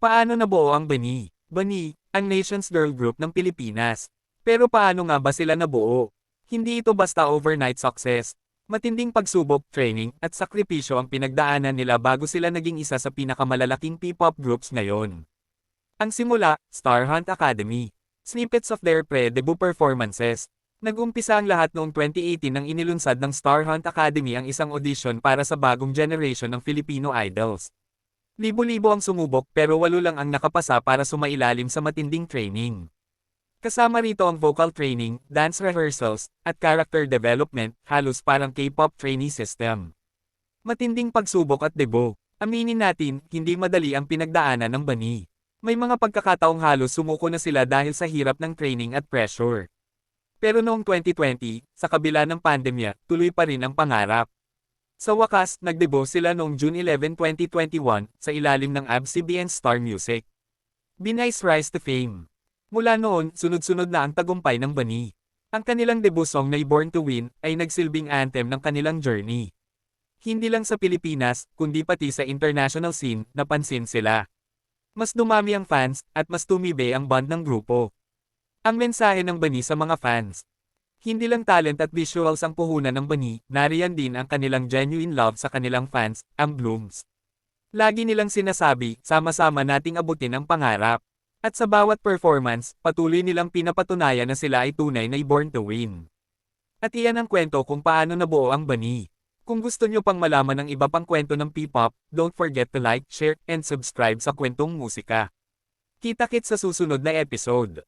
Paano nabuo ang Bani? Bani, ang Nations Girl Group ng Pilipinas. Pero paano nga ba sila nabuo? Hindi ito basta overnight success. Matinding pagsubok, training, at sakripisyo ang pinagdaanan nila bago sila naging isa sa pinakamalalaking P-pop groups ngayon. Ang simula, Star Hunt Academy. Snippets of their pre-debut performances. Nag-umpisa ang lahat noong 2018 nang inilunsad ng Star Hunt Academy ang isang audition para sa bagong generation ng Filipino idols. Libo-libo ang sumubok pero walo lang ang nakapasa para sumailalim sa matinding training. Kasama rito ang vocal training, dance rehearsals, at character development, halos parang K-pop trainee system. Matinding pagsubok at debo. Aminin natin, hindi madali ang pinagdaanan ng bani. May mga pagkakataong halos sumuko na sila dahil sa hirap ng training at pressure. Pero noong 2020, sa kabila ng pandemya, tuloy pa rin ang pangarap. Sa wakas, nagdebo sila noong June 11, 2021, sa ilalim ng ABS-CBN Star Music. Binay's Rise to Fame. Mula noon, sunod-sunod na ang tagumpay ng Bani. Ang kanilang debut song na Born to Win ay nagsilbing anthem ng kanilang journey. Hindi lang sa Pilipinas, kundi pati sa international scene, napansin sila. Mas dumami ang fans, at mas tumibay ang band ng grupo. Ang mensahe ng Bani sa mga fans, hindi lang talent at visuals ang puhunan ng Bani, nariyan din ang kanilang genuine love sa kanilang fans, ang Blooms. Lagi nilang sinasabi, sama-sama nating abutin ang pangarap. At sa bawat performance, patuloy nilang pinapatunayan na sila ay tunay na born to win. At iyan ang kwento kung paano nabuo ang Bani. Kung gusto nyo pang malaman ng iba pang kwento ng P-pop, don't forget to like, share, and subscribe sa kwentong musika. Kita-kit sa susunod na episode.